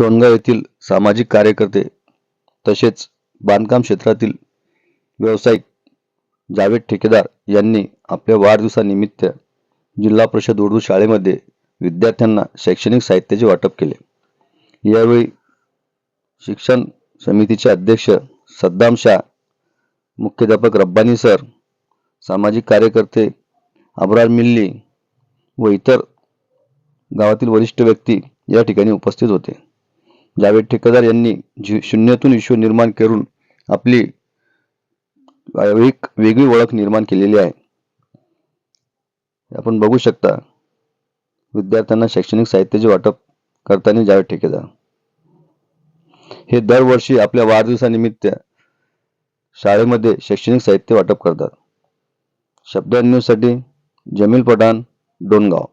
डोणगाव येथील सामाजिक कार्यकर्ते तसेच बांधकाम क्षेत्रातील व्यावसायिक जावेद ठेकेदार यांनी आपल्या वाढदिवसानिमित्त जिल्हा परिषद उर्दू शाळेमध्ये विद्यार्थ्यांना शैक्षणिक साहित्याचे वाटप केले. यावेळी शिक्षण समितीचे अध्यक्ष सद्दाम शाह मुख्याध्यापक रब्बानी सर सामाजिक कार्यकर्ते अब्रार मिल्ली व इतर गावातील वरिष्ठ व्यक्ती या ठिकाणी उपस्थित होते. जावेद ठेकेदार यांनी जी शून्यातून विश्व निर्माण करून आपली एक वेगळी ओळख निर्माण केलेली आहे. आपण बघू शकता विद्यार्थ्यांना शैक्षणिक साहित्याचे वाटप करताना जावेद ठेकेदार. हे दरवर्षी आपल्या वाढदिवसानिमित्त शाळेमध्ये शैक्षणिक साहित्य वाटप करतात. शब्द न्यूजसाठी जमील पठाण डोणगाव.